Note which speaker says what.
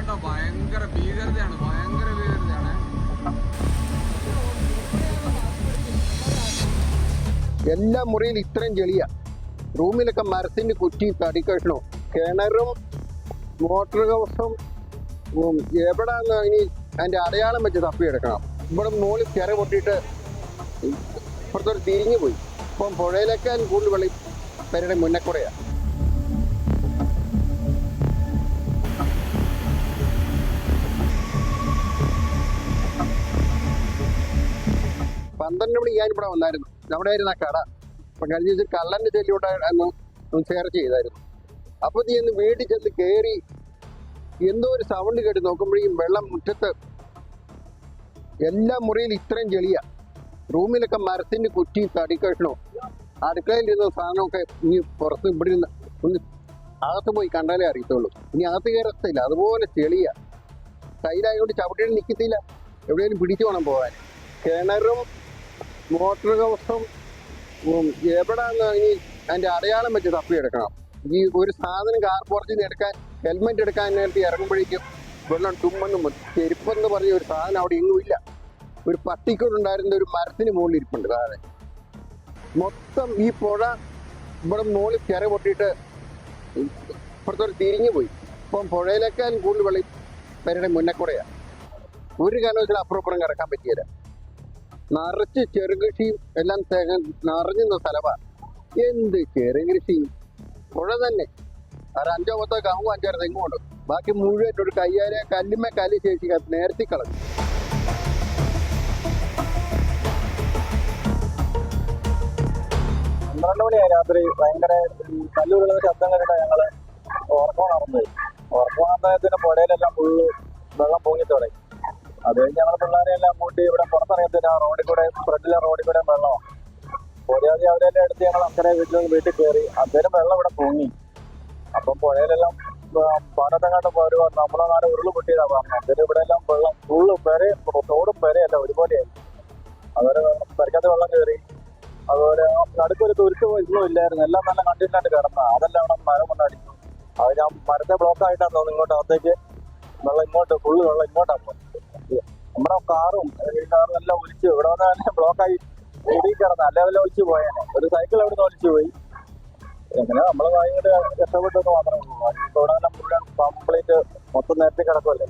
Speaker 1: കണ്ടോ? ഭയങ്കര ഭീകരതയാണ് ഭയങ്കര ഭീകരതയാണ്.
Speaker 2: എല്ലാ മുറിയിൽ ഇത്രയും ചെളിയ. റൂമിലൊക്കെ മരത്തിന്റെ കുറ്റി തടിക്കഷ്ണോ കിണറും മോട്ടോർ ഹൗസും എവിടാന്ന് ഇനി അതിന്റെ അടയാളം വെച്ച് തപ്പിയെടുക്കണം ഇവിടെ മുകളിൽ ചിറ പൊട്ടിയിട്ട് ഇപ്പുറത്തോട്ട് തിരിഞ്ഞു പോയി. ഇപ്പം പുഴയിലേക്കാൾ കൂടുതൽ വെള്ളി പേരുടെ മുന്നേ പന്ത്രണ്ട് മണി ഇവിടെ വന്നായിരുന്നു. അവിടെ ആയിരുന്നു ആ കട. അപ്പൊ കഴിഞ്ഞ ദിവസം കള്ളന്റെ ചെല്ലിയോട്ടായിരുന്നു സെർച്ച് ചെയ്തായിരുന്നു. അപ്പൊ നീ ഒന്ന് വീട്ടിൽ ചെന്ന് കയറി എന്തോ ഒരു സൗണ്ട് കേട്ട് നോക്കുമ്പോഴേക്കും വെള്ളം മുറ്റത്ത് എല്ലാ മുറിയിലും ഇത്രയും ചെളിയ റൂമിലൊക്കെ മരത്തിന്റെ കുറ്റി തടിക്കഷ്ണവും അടുക്കളയിലിരുന്ന സാധനമൊക്കെ ഇനി പുറത്ത് ഇവിടെ ഇരുന്ന് ഒന്ന് അകത്ത് പോയി കണ്ടാലേ അറിയത്തുള്ളൂ. ഇനി അകത്ത് കയറത്തില്ല. അതുപോലെ ചെളിയ. കയ്യിലായതുകൊണ്ട് ചവിട്ടിയിൽ നിൽക്കത്തില്ല എവിടെയെങ്കിലും പിടിച്ചു വേണം പോകാൻ. കിണറും മോട്ടോർ ഉം, എവിടാന്ന് ഇനി അതിന്റെ അടയാളം വെച്ച് തപ്പിയെടുക്കണം ഈ ഒരു സാധനം കാർ പുറത്തു നിന്ന് എടുക്കാൻ ഹെൽമെറ്റ് എടുക്കാൻ നേരത്തെ ഇറങ്ങുമ്പോഴേക്കും വെള്ളം തുമ്മെന്നും ചെരുപ്പെന്ന് പറഞ്ഞ ഒരു സാധനം അവിടെ എങ്ങും ഇല്ല. ഒരു പട്ടിക്കൂടുണ്ടായിരുന്ന ഒരു മരത്തിന് മുകളിൽ ഇരിപ്പുണ്ട് താഴെ. മൊത്തം ഈ പുഴ ഇവിടെ മുകളിൽ ചിറ പൊട്ടിയിട്ട് ഇപ്പുറത്തോട്ട് തിരിഞ്ഞു പോയി. ഇപ്പം പുഴയിലേക്കാൾ കൂടുതൽ വെള്ളം പേരുടെ മുന്നേ കൂടെയാ. ഒരു കാരണവശാലും വെച്ചാൽ അപ്പുറപ്പുറം കിടക്കാൻ പറ്റിയില്ല. നിറച്ച് ചെറുകൃഷിയും എല്ലാം തേങ്ങ നിറഞ്ഞുന്ന സ്ഥലമാണ് എന്ത് ചെറുകൃഷി പുഴ തന്നെ. ഒരു അഞ്ചോ പത്തോ കാവും അഞ്ചാറ് തെങ്ങുണ്ട് ബാക്കി മുഴുവൻ ഒരു കയ്യാലെ കല്ലുമ്മ കല്ല് ശേഷി നേരത്തി കളഞ്ഞു.
Speaker 3: പന്ത്രണ്ട് മണിയായി രാത്രി. ഭയങ്കര കല്ലുകളുടെ ശബ്ദം കേട്ടിട്ട് ഞങ്ങൾ ഉറക്കം നടന്നത് ഉറക്കം നടന്നതിന് പുഴയിലെല്ലാം ഫുള്ള് വെള്ളം പൊങ്ങി തുടങ്ങി. അത് കഴിഞ്ഞ് ഞങ്ങൾ പിള്ളേരെ എല്ലാം കൂട്ടി ഇവിടെ പുറത്തിറങ്ങത്തിന് ആ റോഡിൽ കൂടെ ഫ്രണ്ടിലെ റോഡിൽ കൂടെ വെള്ളം. പോരാതെ അവരെല്ലാം എടുത്ത് ഞങ്ങൾ അക്കരെ വീട്ടിൽ നിന്ന് വീട്ടിൽ കയറി. അന്നേരം വെള്ളം ഇവിടെ പൊങ്ങി. അപ്പം പുഴയിലെല്ലാം പാനത്തങ്ങാണ്ട് ഒരു നമ്മളെ നാട് ഉരുൾ പൊട്ടിയതാ പറഞ്ഞു അന്നേരം ഇവിടെ എല്ലാം വെള്ളം ഫുള്ള് പെരെ തോടും പെരയല്ല ഒരുപോലെയായി. അതുപോലെ പരിക്കത്ത് വെള്ളം കയറി. അതുപോലെ നടുക്കൊരു തുരുത്ത് ഒന്നും ഇല്ലായിരുന്നു. എല്ലാം നല്ല കണ്ടിട്ടായിട്ട് കിടന്ന. അതെല്ലാം അവിടെ മരം കൊണ്ടടിച്ചു അത് ഞാൻ മരത്തെ ബ്ലോക്ക് ആയിട്ടാണ് തോന്നുന്നു ഇങ്ങോട്ട് അകത്തേക്ക്. വെള്ളം ഇങ്ങോട്ട് ഫുള്ള് വെള്ളം ഇങ്ങോട്ടാണ് പോകുന്നത് നമ്മുടെ കാറും കാറും എല്ലാം ഒലിച്ച് ഇവിടെ തന്നെ ബ്ലോക്കായി കൂടി കിടന്ന അല്ലെ ഒലിച്ച് പോയേനെ. ഒരു സൈക്കിൾ അവിടെ നിന്ന് ഒലിച്ചു പോയി? എങ്ങനെ നമ്മൾ ഭയങ്കര രക്ഷപ്പെട്ടെന്ന് മാത്രമേ ഉള്ളൂ. ഇവിടെ മുഴുവൻ കംപ്ലീറ്റ് മൊത്തം നേരത്തെ കിടക്കുമല്ലേ